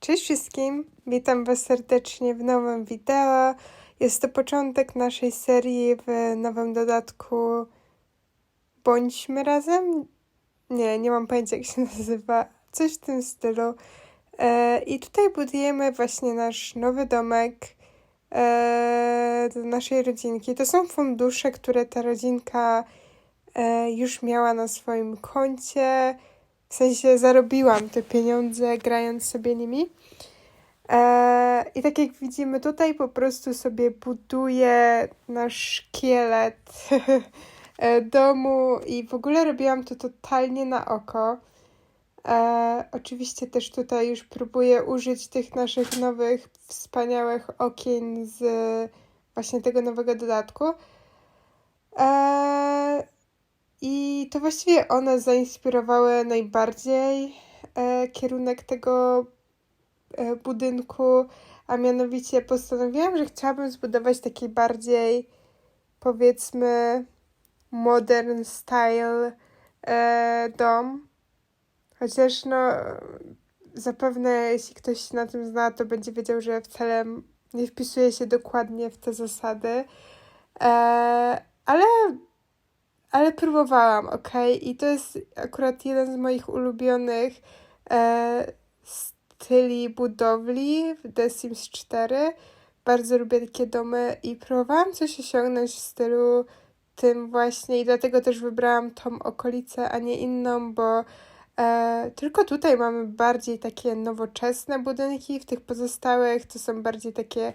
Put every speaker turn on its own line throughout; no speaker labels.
Cześć wszystkim, witam Was serdecznie w nowym wideo. Jest to początek naszej serii w nowym dodatku Bądźmy razem? Nie, nie mam pojęcia jak się nazywa, coś w tym stylu. E, I tutaj budujemy właśnie nasz nowy domek e, do naszej rodzinki. To są fundusze, które ta rodzinka e, już miała na swoim koncie. W sensie zarobiłam te pieniądze grając sobie nimi. E, I tak jak widzimy tutaj, po prostu sobie buduję nasz szkielet e, domu i w ogóle robiłam to totalnie na oko. E, oczywiście też tutaj już próbuję użyć tych naszych nowych, wspaniałych okien z właśnie tego nowego dodatku. E, I to właściwie one zainspirowały najbardziej e, kierunek tego e, budynku, a mianowicie postanowiłam, że chciałabym zbudować taki bardziej, powiedzmy, modern style e, dom. Chociaż no, zapewne jeśli ktoś się na tym zna, to będzie wiedział, że wcale nie wpisuje się dokładnie w te zasady. E, ale, ale próbowałam, ok? I to jest akurat jeden z moich ulubionych e, styli budowli w The Sims 4. Bardzo lubię takie domy i próbowałam coś osiągnąć w stylu tym właśnie i dlatego też wybrałam tą okolicę, a nie inną, bo e, tylko tutaj mamy bardziej takie nowoczesne budynki, w tych pozostałych to są bardziej takie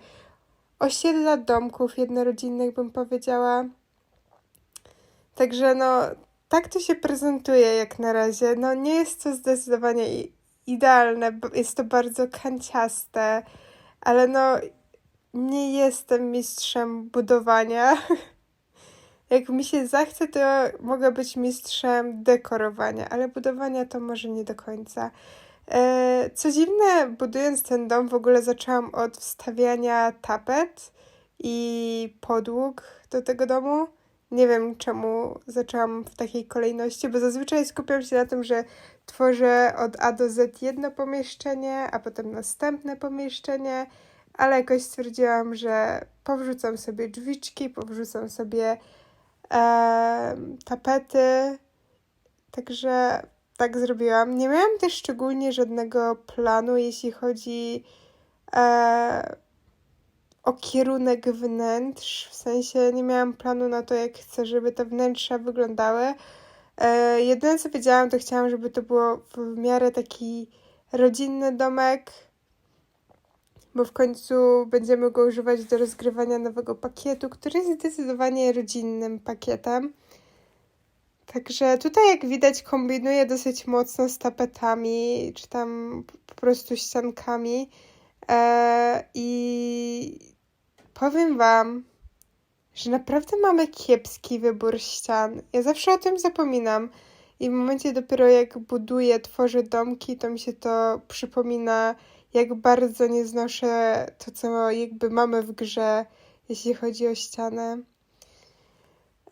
osiedla domków jednorodzinnych, bym powiedziała. Także no, tak to się prezentuje jak na razie. No, nie jest to zdecydowanie idealne, jest to bardzo kanciaste, ale no, nie jestem mistrzem budowania. Jak mi się zachce, to mogę być mistrzem dekorowania, ale budowania to może nie do końca. E, co dziwne, budując ten dom, w ogóle zaczęłam od wstawiania tapet i podłóg do tego domu. Nie wiem czemu zaczęłam w takiej kolejności, bo zazwyczaj skupiam się na tym, że tworzę od A do Z jedno pomieszczenie, a potem następne pomieszczenie, ale jakoś stwierdziłam, że powrzucam sobie drzwiczki, powrzucam sobie e, tapety, także tak zrobiłam. Nie miałam też szczególnie żadnego planu, jeśli chodzi e, o kierunek wnętrz. W sensie nie miałam planu na to, jak chcę, żeby te wnętrza wyglądały. E, jedyne co wiedziałam, to chciałam, żeby to było w miarę taki rodzinny domek, bo w końcu będziemy go używać do rozgrywania nowego pakietu, który jest zdecydowanie rodzinnym pakietem. Także tutaj, jak widać, kombinuję dosyć mocno z tapetami, czy tam po prostu ściankami. E, I powiem Wam, że naprawdę mamy kiepski wybór ścian. Ja zawsze o tym zapominam. I w momencie dopiero jak buduję, tworzę domki, to mi się to przypomina, jak bardzo nie znoszę to, co jakby mamy w grze, jeśli chodzi o ścianę.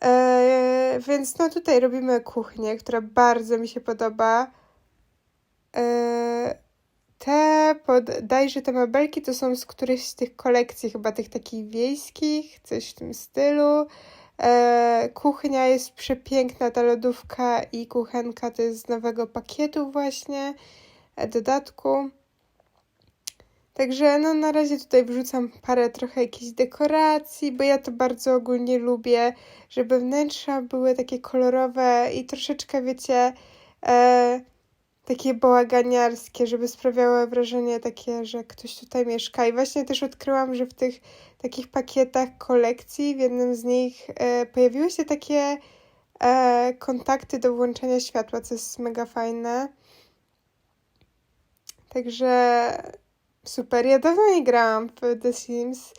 Eee, więc no tutaj robimy kuchnię, która bardzo mi się podoba. Eee, te podajże te mebelki to są z którejś z tych kolekcji, chyba tych takich wiejskich, coś w tym stylu. Eee, kuchnia jest przepiękna, ta lodówka i kuchenka to jest z nowego pakietu właśnie, e, dodatku. Także no na razie tutaj wrzucam parę trochę jakichś dekoracji, bo ja to bardzo ogólnie lubię, żeby wnętrza były takie kolorowe i troszeczkę, wiecie, e, takie bałaganiarskie, żeby sprawiało wrażenie takie, że ktoś tutaj mieszka. I właśnie też odkryłam, że w tych takich pakietach kolekcji, w jednym z nich e, pojawiły się takie e, kontakty do włączenia światła, co jest mega fajne. Także super. Ja dawno nie grałam w The Sims.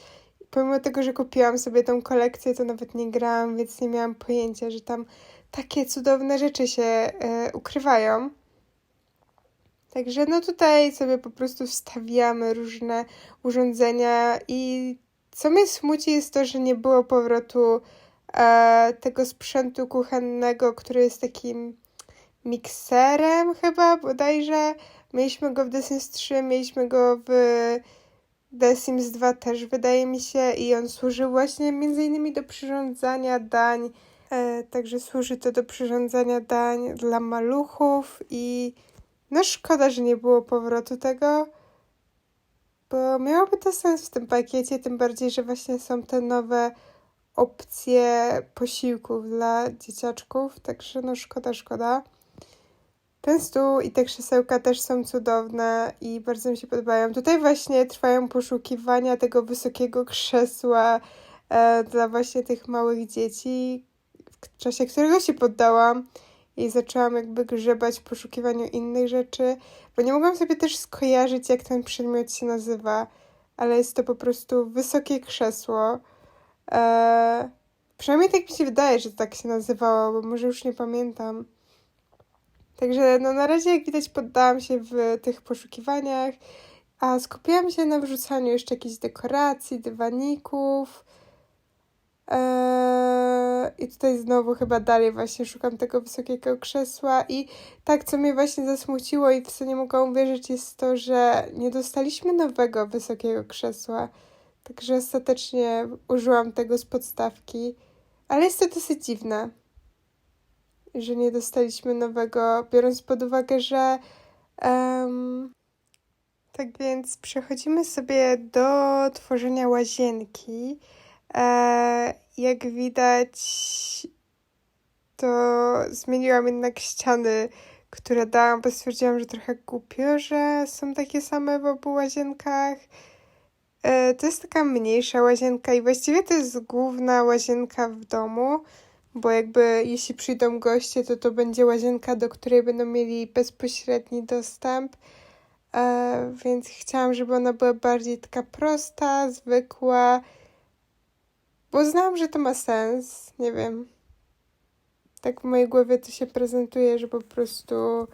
Pomimo tego, że kupiłam sobie tą kolekcję, to nawet nie grałam, więc nie miałam pojęcia, że tam takie cudowne rzeczy się e, ukrywają. Także no tutaj sobie po prostu wstawiamy różne urządzenia i co mnie smuci jest to, że nie było powrotu e, tego sprzętu kuchennego, który jest takim mikserem chyba bodajże. Mieliśmy go w The Sims 3, mieliśmy go w The Sims 2 też, wydaje mi się, i on służy właśnie między innymi do przyrządzania dań. E, także służy to do przyrządzania dań dla maluchów i no szkoda, że nie było powrotu tego, bo miałoby to sens w tym pakiecie, tym bardziej, że właśnie są te nowe opcje posiłków dla dzieciaczków, także no szkoda, szkoda. Ten stół i te krzesełka też są cudowne i bardzo mi się podobają. Tutaj właśnie trwają poszukiwania tego wysokiego krzesła e, dla właśnie tych małych dzieci, w czasie którego się poddałam i zaczęłam jakby grzebać w poszukiwaniu innych rzeczy, bo nie mogłam sobie też skojarzyć, jak ten przedmiot się nazywa, ale jest to po prostu wysokie krzesło. E, przynajmniej tak mi się wydaje, że tak się nazywało, bo może już nie pamiętam. Także no na razie, jak widać, poddałam się w tych poszukiwaniach, a skupiłam się na wrzucaniu jeszcze jakichś dekoracji, dywaników. Eee, I tutaj znowu chyba dalej właśnie szukam tego wysokiego krzesła i tak, co mnie właśnie zasmuciło i w co nie mogłam uwierzyć jest to, że nie dostaliśmy nowego wysokiego krzesła. Także ostatecznie użyłam tego z podstawki, ale jest to dosyć dziwne że nie dostaliśmy nowego, biorąc pod uwagę, że. Um, tak więc przechodzimy sobie do tworzenia łazienki. E, jak widać, to zmieniłam jednak ściany, które dałam, bo stwierdziłam, że trochę głupio, że są takie same w obu łazienkach. E, to jest taka mniejsza łazienka i właściwie to jest główna łazienka w domu bo jakby jeśli przyjdą goście, to to będzie łazienka, do której będą mieli bezpośredni dostęp. E, więc chciałam, żeby ona była bardziej taka prosta, zwykła, bo znam, że to ma sens. Nie wiem. Tak w mojej głowie to się prezentuje, że po prostu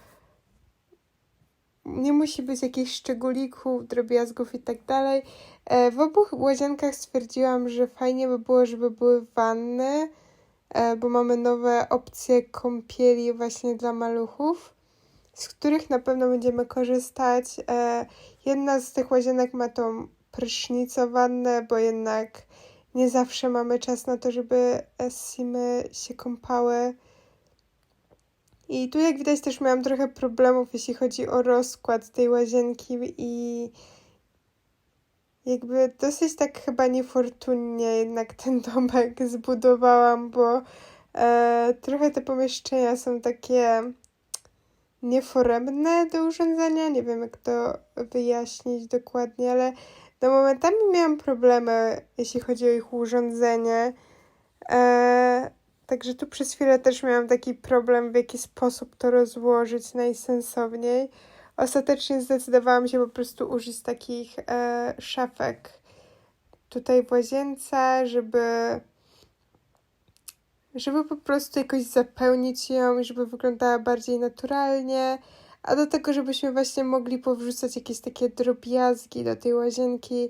nie musi być jakichś szczególików, drobiazgów i tak dalej. E, w obu łazienkach stwierdziłam, że fajnie by było, żeby były wanny E, bo mamy nowe opcje kąpieli właśnie dla maluchów, z których na pewno będziemy korzystać. E, jedna z tych łazienek ma tą prysznicowannę, bo jednak nie zawsze mamy czas na to, żeby simy się kąpały. I tu jak widać też miałam trochę problemów, jeśli chodzi o rozkład tej łazienki i jakby dosyć tak chyba niefortunnie jednak ten domek zbudowałam, bo e, trochę te pomieszczenia są takie nieforemne do urządzenia. Nie wiem, jak to wyjaśnić dokładnie, ale no momentami miałam problemy, jeśli chodzi o ich urządzenie. E, także tu przez chwilę też miałam taki problem, w jaki sposób to rozłożyć najsensowniej ostatecznie zdecydowałam się po prostu użyć takich e, szafek tutaj w łazience, żeby żeby po prostu jakoś zapełnić ją i żeby wyglądała bardziej naturalnie, a do tego, żebyśmy właśnie mogli powrzucać jakieś takie drobiazgi do tej łazienki,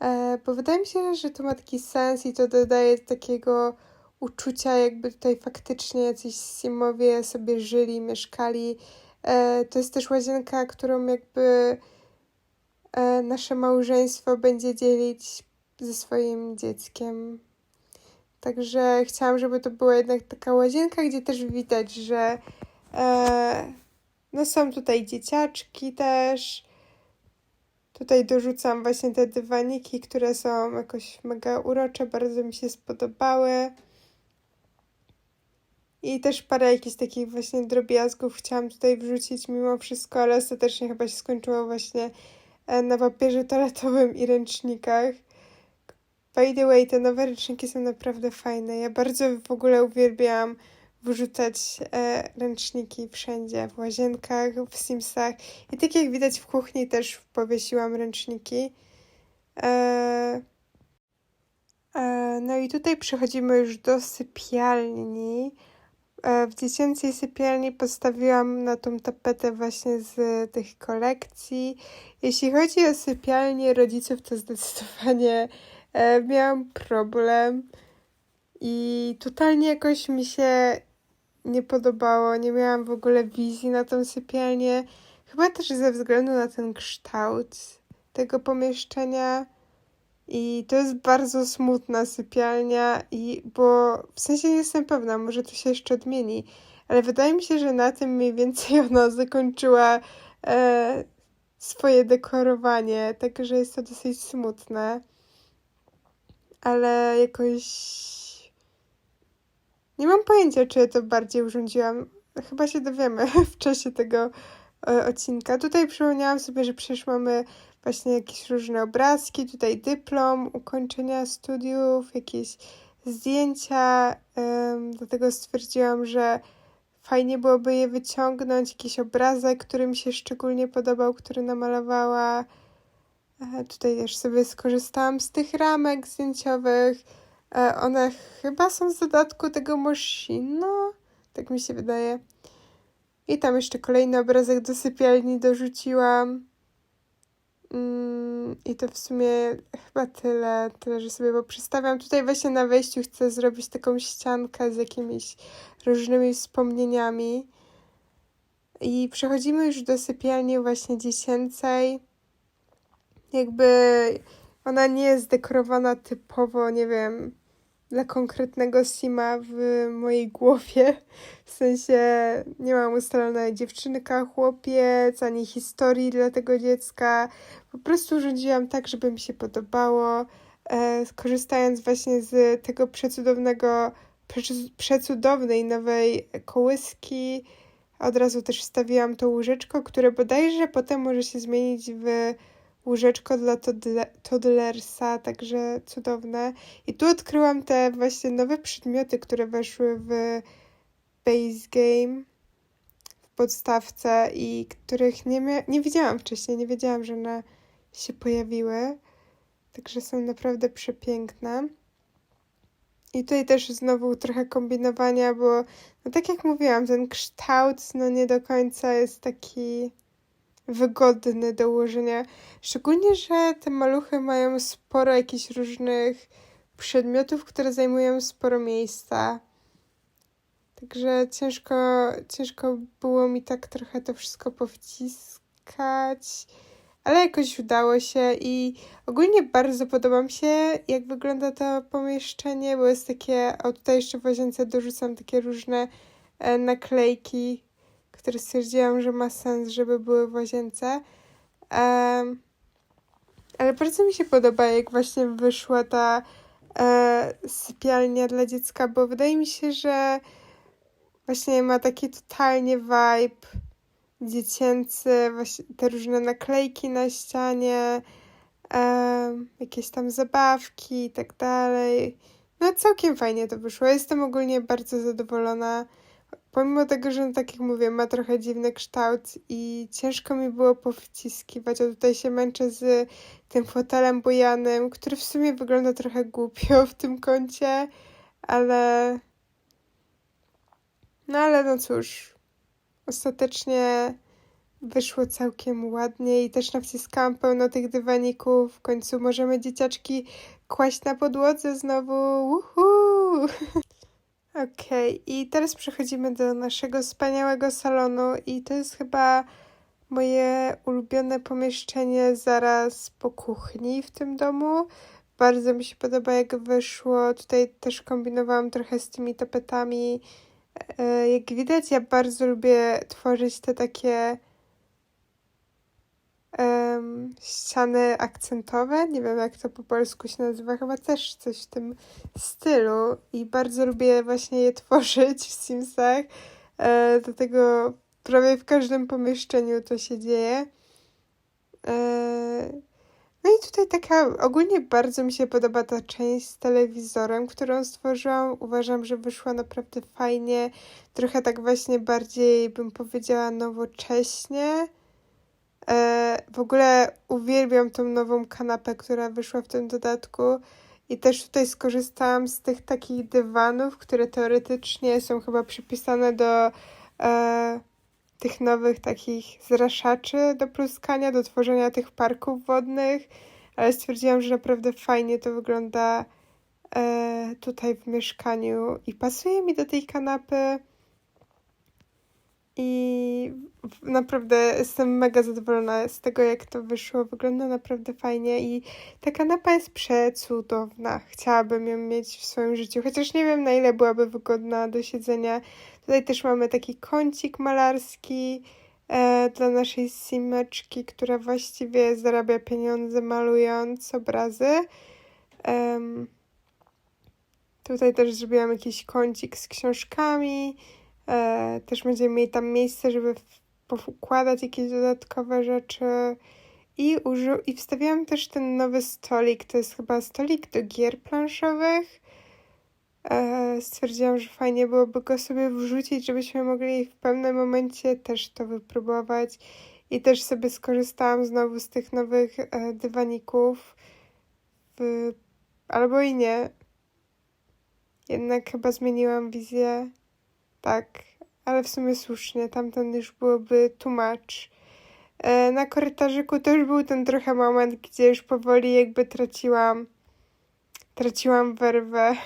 e, bo wydaje mi się, że to ma taki sens i to dodaje takiego uczucia, jakby tutaj faktycznie jacyś simowie sobie żyli, mieszkali E, to jest też łazienka, którą jakby e, nasze małżeństwo będzie dzielić ze swoim dzieckiem. Także chciałam, żeby to była jednak taka łazienka, gdzie też widać, że e, no są tutaj dzieciaczki też. Tutaj dorzucam właśnie te dywaniki, które są jakoś mega urocze, bardzo mi się spodobały. I też parę jakichś takich właśnie drobiazgów chciałam tutaj wrzucić mimo wszystko, ale ostatecznie chyba się skończyło właśnie e, na papierze toaletowym i ręcznikach. By the way, te nowe ręczniki są naprawdę fajne. Ja bardzo w ogóle uwielbiam wrzucać e, ręczniki wszędzie, w łazienkach, w Simsach. I tak jak widać w kuchni też powiesiłam ręczniki. E, e, no i tutaj przechodzimy już do sypialni. E, w dziecięcej sypialni postawiłam na tą tapetę właśnie z tych kolekcji. Jeśli chodzi o sypialnię rodziców, to zdecydowanie e, miałam problem i totalnie jakoś mi się nie podobało. Nie miałam w ogóle wizji na tą sypialnię. Chyba też ze względu na ten kształt tego pomieszczenia. I to jest bardzo smutna sypialnia, i bo w sensie nie jestem pewna, może to się jeszcze odmieni, ale wydaje mi się, że na tym mniej więcej ona zakończyła e, swoje dekorowanie, także jest to dosyć smutne. Ale jakoś nie mam pojęcia, czy to bardziej urządziłam. Chyba się dowiemy w czasie tego e, odcinka. Tutaj przypomniałam sobie, że przecież mamy właśnie jakieś różne obrazki, tutaj dyplom ukończenia studiów, jakieś zdjęcia, dlatego stwierdziłam, że fajnie byłoby je wyciągnąć, jakiś obrazek, który mi się szczególnie podobał, który namalowała. E, tutaj też sobie skorzystałam z tych ramek zdjęciowych. E, one chyba są z dodatku tego Moshino, tak mi się wydaje. I tam jeszcze kolejny obrazek do sypialni dorzuciłam. Mm, I to w sumie chyba tyle, tyle, że sobie poprzestawiam. Tutaj właśnie na wejściu chcę zrobić taką ściankę z jakimiś różnymi wspomnieniami. I przechodzimy już do sypialni właśnie dziecięcej. Jakby ona nie jest dekorowana typowo, nie wiem, dla konkretnego sima w mojej głowie. W sensie nie mam ustalone dziewczynka, chłopiec, ani historii dla tego dziecka. Po prostu urządziłam tak, żeby mi się podobało. E, skorzystając właśnie z tego przecudownego, przecudownej nowej kołyski. Od razu też wstawiłam to łóżeczko, które bodajże potem może się zmienić w łóżeczko dla toddlersa, także cudowne. I tu odkryłam te właśnie nowe przedmioty, które weszły w base game, w podstawce i których nie, nie widziałam wcześniej, nie wiedziałam, że one się pojawiły. Także są naprawdę przepiękne. I tutaj też znowu trochę kombinowania, bo no tak jak mówiłam, ten kształt no nie do końca jest taki wygodny do ułożenia. Szczególnie, że te maluchy mają sporo jakichś różnych przedmiotów, które zajmują sporo miejsca. Także ciężko, ciężko było mi tak trochę to wszystko powciskać, ale jakoś udało się i ogólnie bardzo podoba mi się, jak wygląda to pomieszczenie, bo jest takie, o tutaj jeszcze w łazience dorzucam takie różne e, naklejki, które stwierdziłam, że ma sens, żeby były w łazience. Um, ale bardzo mi się podoba, jak właśnie wyszła ta e, sypialnia dla dziecka, bo wydaje mi się, że właśnie ma taki totalnie vibe dziecięcy, właśnie te różne naklejki na ścianie, e, jakieś tam zabawki i tak dalej. No całkiem fajnie to wyszło. Jestem ogólnie bardzo zadowolona. Pomimo tego, że no, tak jak mówię, ma trochę dziwny kształt i ciężko mi było powciskiwać, a tutaj się męczę z tym fotelem bujanym, który w sumie wygląda trochę głupio w tym kącie, ale... No ale no cóż, ostatecznie wyszło całkiem ładnie i też nawciskałam pełno tych dywaników. W końcu możemy dzieciaczki kłaść na podłodze znowu. Uhu! Okej, okay. i teraz przechodzimy do naszego wspaniałego salonu i to jest chyba moje ulubione pomieszczenie zaraz po kuchni w tym domu. Bardzo mi się podoba, jak wyszło. Tutaj też kombinowałam trochę z tymi tapetami. E, jak widać, ja bardzo lubię tworzyć te takie um, ściany akcentowe. Nie wiem, jak to po polsku się nazywa, chyba też coś w tym stylu. I bardzo lubię właśnie je tworzyć w Simsach. E, dlatego prawie w każdym pomieszczeniu to się dzieje. E, no i tutaj taka, ogólnie bardzo mi się podoba ta część z telewizorem, którą stworzyłam. Uważam, że wyszła naprawdę fajnie. Trochę tak właśnie bardziej, bym powiedziała, nowocześnie. E, w ogóle uwielbiam tą nową kanapę, która wyszła w tym dodatku. I też tutaj skorzystałam z tych takich dywanów, które teoretycznie są chyba przypisane do e, tych nowych takich zraszaczy do pluskania, do tworzenia tych parków wodnych. Ale stwierdziłam, że naprawdę fajnie to wygląda e, tutaj w mieszkaniu i pasuje mi do tej kanapy. I naprawdę jestem mega zadowolona z tego, jak to wyszło. Wygląda naprawdę fajnie i ta kanapa jest przecudowna. Chciałabym ją mieć w swoim życiu, chociaż nie wiem na ile byłaby wygodna do siedzenia. Tutaj też mamy taki kącik malarski e, dla naszej simeczki, która właściwie zarabia pieniądze malując obrazy. Em, tutaj też zrobiłam jakiś kącik z książkami. E, też będziemy mieli tam miejsce, żeby układać jakieś dodatkowe rzeczy. I, uży- I wstawiłam też ten nowy stolik. To jest chyba stolik do gier planszowych. E, stwierdziłam, że fajnie byłoby go sobie wrzucić, żebyśmy mogli w pewnym momencie też to wypróbować. I też sobie skorzystałam znowu z tych nowych e, dywaników. W... Albo i nie. Jednak chyba zmieniłam wizję. Tak, ale w sumie słusznie. Tamten już byłoby much. E, na korytarzyku już był ten trochę moment, gdzie już powoli jakby traciłam traciłam werwę.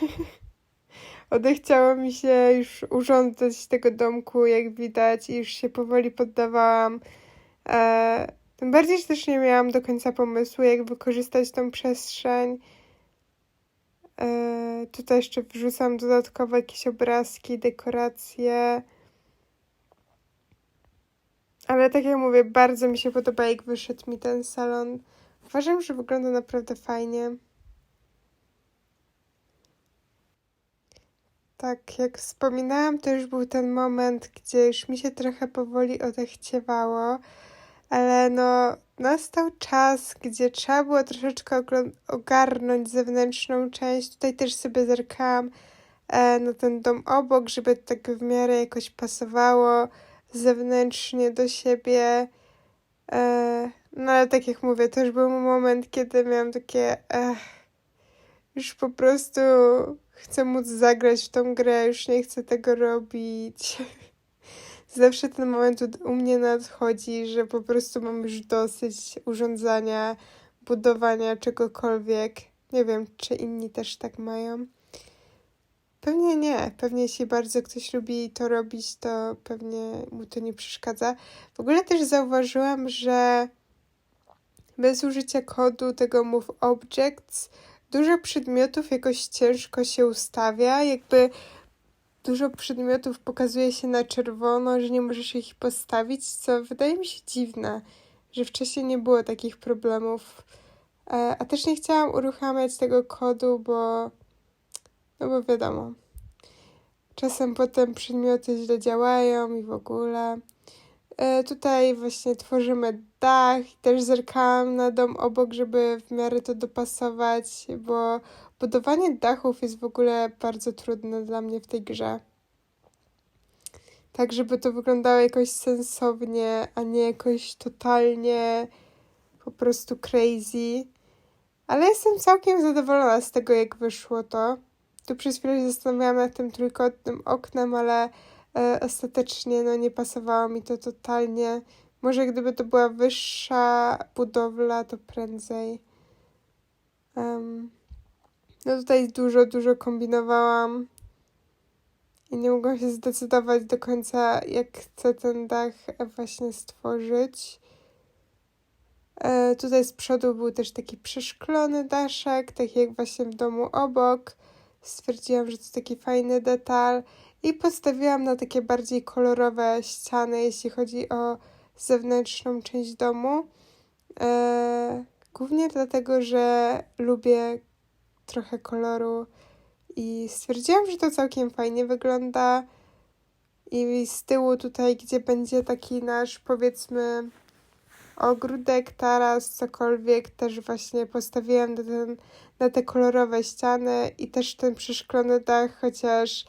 Odechciało mi się już urządzać tego domku, jak widać, i już się powoli poddawałam. E, tym bardziej, że też nie miałam do końca pomysłu, jak wykorzystać tą przestrzeń. E, tutaj jeszcze wrzucam dodatkowo jakieś obrazki, dekoracje. Ale tak jak mówię, bardzo mi się podoba, jak wyszedł mi ten salon. Uważam, że wygląda naprawdę fajnie. Tak, jak wspominałam, to już był ten moment, gdzie już mi się trochę powoli odechciewało, ale no nastał czas, gdzie trzeba było troszeczkę ogarnąć zewnętrzną część. Tutaj też sobie zerkałam e, na ten dom obok, żeby tak w miarę jakoś pasowało zewnętrznie do siebie. E, no ale tak jak mówię, to już był moment, kiedy miałam takie ech, już po prostu chcę móc zagrać w tą grę, już nie chcę tego robić. Zawsze ten moment u, mnie nadchodzi, że po prostu mam już dosyć urządzania, budowania czegokolwiek. Nie wiem, czy inni też tak mają. Pewnie nie. Pewnie jeśli bardzo ktoś lubi to robić, to pewnie mu to nie przeszkadza. W ogóle też zauważyłam, że bez użycia kodu tego Move Objects dużo przedmiotów jakoś ciężko się ustawia, jakby dużo przedmiotów pokazuje się na czerwono, że nie możesz ich postawić, co wydaje mi się dziwne, że wcześniej nie było takich problemów. E, a też nie chciałam uruchamiać tego kodu, bo no bo wiadomo. Czasem potem przedmioty źle działają i w ogóle. E, tutaj właśnie tworzymy dach i też zerkałam na dom obok, żeby w miarę to dopasować, bo budowanie dachów jest w ogóle bardzo trudne dla mnie w tej grze. Tak, żeby to wyglądało jakoś sensownie, a nie jakoś totalnie po prostu crazy. Ale jestem całkiem zadowolona z tego, jak wyszło to. Tu przez chwilę się zastanawiałam nad tym trójkątnym oknem, ale e, ostatecznie no, nie pasowało mi to totalnie. Może gdyby to była wyższa budowla, to prędzej. Um, no tutaj dużo, dużo kombinowałam i nie mogłam się zdecydować do końca, jak chcę ten dach właśnie stworzyć. E, tutaj z przodu był też taki przeszklony daszek, tak jak właśnie w domu obok. Stwierdziłam, że to taki fajny detal i postawiłam na takie bardziej kolorowe ściany, jeśli chodzi o zewnętrzną część domu. E, głównie dlatego, że lubię trochę koloru i stwierdziłam, że to całkiem fajnie wygląda. I z tyłu tutaj, gdzie będzie taki nasz, powiedzmy, ogródek, taras, cokolwiek, też właśnie postawiłam na, ten, na te kolorowe ściany i też ten przeszklony dach, chociaż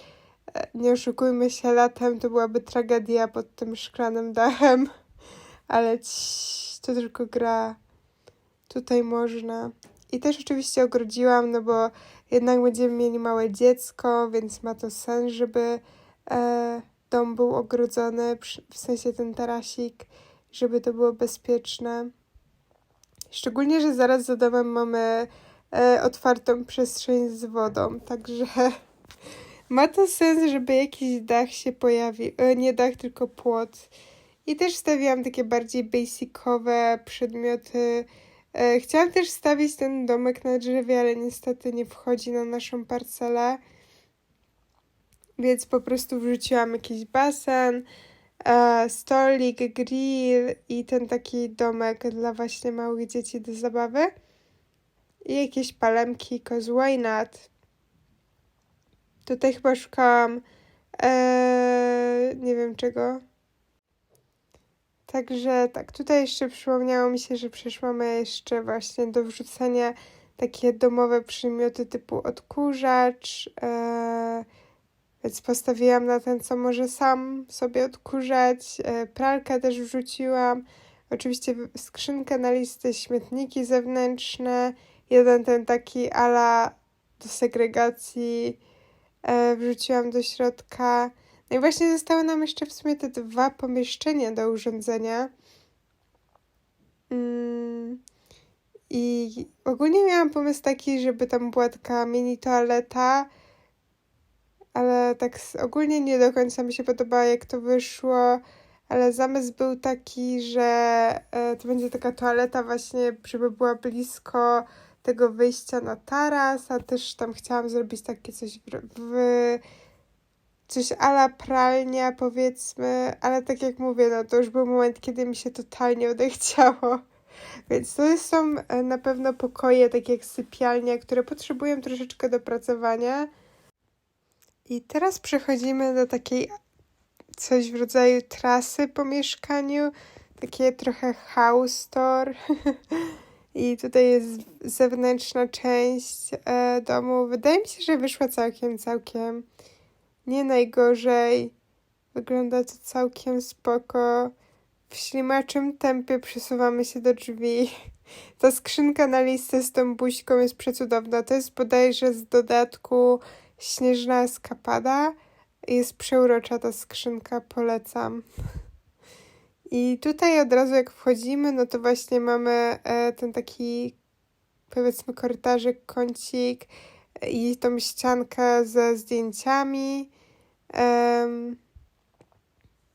e, nie oszukujmy się, latem to byłaby tragedia pod tym szklanym dachem, ale ci, to tylko gra. Tutaj można. I też oczywiście ogrodziłam, no bo jednak będziemy mieli małe dziecko, więc ma to sens, żeby e, dom był ogrodzony, w sensie ten tarasik, żeby to było bezpieczne. Szczególnie, że zaraz za domem mamy e, otwartą przestrzeń z wodą, także ma to sens, żeby jakiś dach się pojawił. E, nie dach, tylko płot. I też stawiałam takie bardziej basicowe przedmioty. E, chciałam też stawić ten domek na drzewie, ale niestety nie wchodzi na naszą parcelę. Więc po prostu wrzuciłam jakiś basen, e, stolik, grill i ten taki domek dla właśnie małych dzieci do zabawy. I jakieś palemki, cause why not? Tutaj chyba szukałam e, nie wiem czego. Także tak, tutaj jeszcze przypomniało mi się, że przecież mamy jeszcze właśnie do wrzucenia takie domowe przymioty typu odkurzacz, e, więc postawiłam na ten, co może sam sobie odkurzać. E, pralkę też wrzuciłam. Oczywiście skrzynkę na listy, śmietniki zewnętrzne. Jeden ten taki ala do segregacji e, wrzuciłam do środka. No i właśnie zostały nam jeszcze w sumie te dwa pomieszczenia do urządzenia. Mm. I ogólnie miałam pomysł taki, żeby tam była taka mini toaleta, ale tak ogólnie nie do końca mi się podoba, jak to wyszło. Ale zamysł był taki, że e, to będzie taka toaleta właśnie, żeby była blisko tego wyjścia na taras, a też tam chciałam zrobić takie coś w, w coś ala pralnia powiedzmy, ale tak jak mówię, no to już był moment, kiedy mi się totalnie odechciało. Więc to są e, na pewno pokoje, tak jak sypialnia, które potrzebują troszeczkę dopracowania. I teraz przechodzimy do takiej coś w rodzaju trasy po mieszkaniu, takie trochę house tour. I tutaj jest zewnętrzna część e, domu. Wydaje mi się, że wyszła całkiem, całkiem nie najgorzej. Wygląda to całkiem spoko. W ślimaczym tempie przesuwamy się do drzwi. Ta skrzynka na listę z tą buźką jest przecudowna. To jest bodajże z dodatku Śnieżna Eskapada. Jest przeurocza ta skrzynka, polecam. I tutaj od razu jak wchodzimy, no to właśnie mamy e, ten taki powiedzmy korytarzyk, kącik i tą ściankę ze zdjęciami. Um,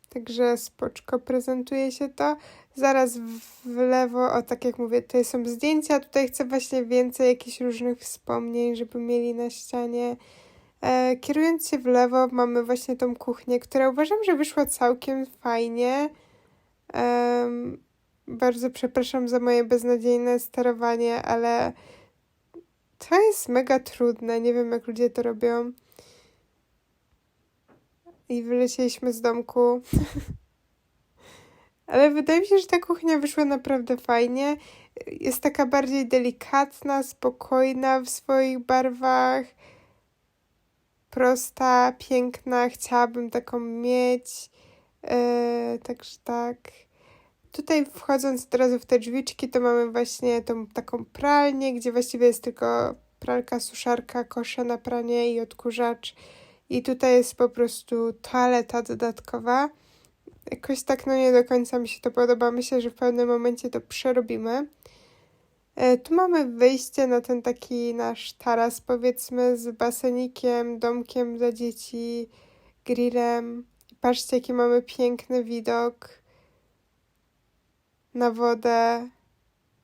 także spoczko prezentuje się to. Zaraz w lewo, o tak jak mówię, tutaj są zdjęcia. Tutaj chcę właśnie więcej jakichś różnych wspomnień, żeby mieli na ścianie. E, kierując się w lewo, mamy właśnie tą kuchnię, która uważam, że wyszła całkiem fajnie. Bardzo przepraszam za moje beznadziejne sterowanie, ale to jest mega trudne. Nie wiem, jak ludzie to robią i wylecieliśmy z domku. Ale wydaje mi się, że ta kuchnia wyszła naprawdę fajnie. Jest taka bardziej delikatna, spokojna w swoich barwach. Prosta, piękna. Chciałabym taką mieć. Yy, także tak. Tutaj wchodząc od razu w te drzwiczki, to mamy właśnie tą taką pralnię, gdzie właściwie jest tylko pralka, suszarka, kosze na pranie i odkurzacz i tutaj jest po prostu toaleta dodatkowa. Jakoś tak no nie do końca mi się to podoba. Myślę, że w pewnym momencie to przerobimy. E, tu mamy wyjście na ten taki nasz taras, powiedzmy, z basenikiem, domkiem dla dzieci, grillem. Patrzcie, jaki mamy piękny widok na wodę.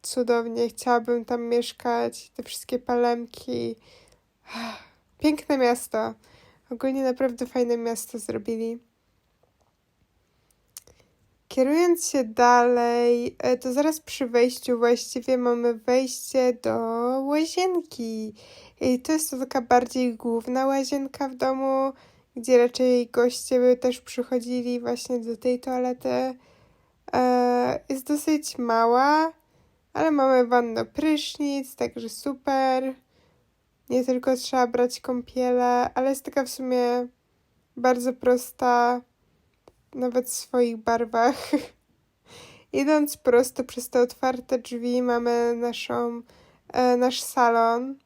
Cudownie, chciałabym tam mieszkać. Te wszystkie palemki. Piękne miasto. Ogólnie naprawdę fajne miasto zrobili. Kierując się dalej, e, to zaraz przy wejściu właściwie mamy wejście do łazienki. I to jest to taka bardziej główna łazienka w domu, gdzie raczej goście by też przychodzili właśnie do tej toalety. E, jest dosyć mała, ale mamy wanno prysznic, także super. Nie tylko trzeba brać kąpiele, ale jest taka w sumie bardzo prosta, nawet w swoich barwach. Idąc prosto przez te otwarte drzwi mamy naszą, e, nasz salon,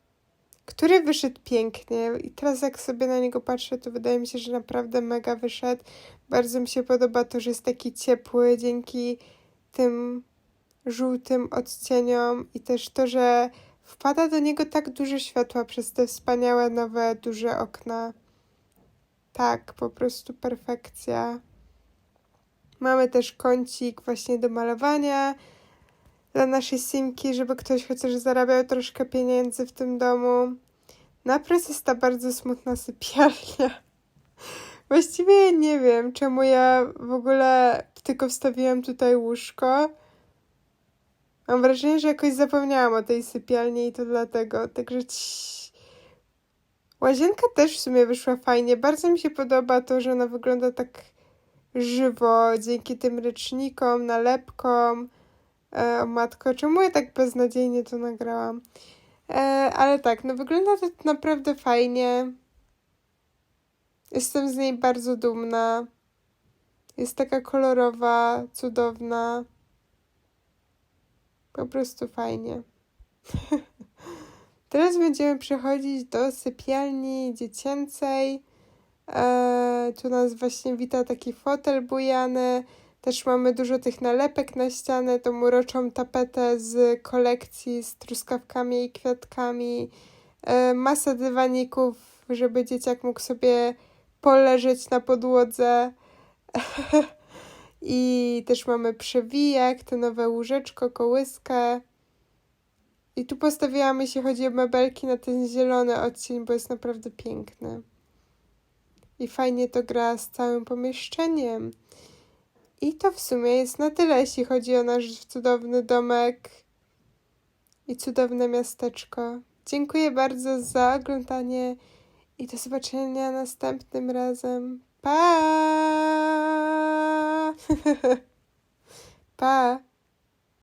który wyszedł pięknie i teraz jak sobie na niego patrzę, to wydaje mi się, że naprawdę mega wyszedł. Bardzo mi się podoba to, że jest taki ciepły dzięki tym żółtym odcieniom i też to, że Wpada do niego tak dużo światła przez te wspaniałe nowe, duże okna. Tak, po prostu perfekcja. Mamy też kącik właśnie do malowania dla naszej Simki, żeby ktoś chociaż zarabiał troszkę pieniędzy w tym domu. Napres jest ta bardzo smutna sypialnia. Właściwie nie wiem, czemu ja w ogóle tylko wstawiłam tutaj łóżko. Mam wrażenie, że jakoś zapomniałam o tej sypialni i to dlatego. Także ci... Łazienka też w sumie wyszła fajnie. Bardzo mi się podoba to, że ona wygląda tak żywo dzięki tym rycznikom, nalepkom. E, o matko, czemu ja tak beznadziejnie to nagrałam? E, ale tak, no wygląda to naprawdę fajnie. Jestem z niej bardzo dumna. Jest taka kolorowa, cudowna. Po prostu fajnie. Teraz będziemy przechodzić do sypialni dziecięcej. E, tu nas właśnie wita taki fotel bujany. Też mamy dużo tych nalepek na ścianę, tą uroczą tapetę z kolekcji z truskawkami i kwiatkami. E, masa dywaników, żeby dzieciak mógł sobie poleżeć na podłodze. I też mamy przewijak, to nowe łóżeczko, kołyskę. I tu postawiłam, jeśli chodzi o mebelki, na ten zielony odcień, bo jest naprawdę piękny. I fajnie to gra z całym pomieszczeniem. I to w sumie jest na tyle, jeśli chodzi o nasz cudowny domek i cudowne miasteczko. Dziękuję bardzo za oglądanie i do zobaczenia następnym razem. Pa! pa!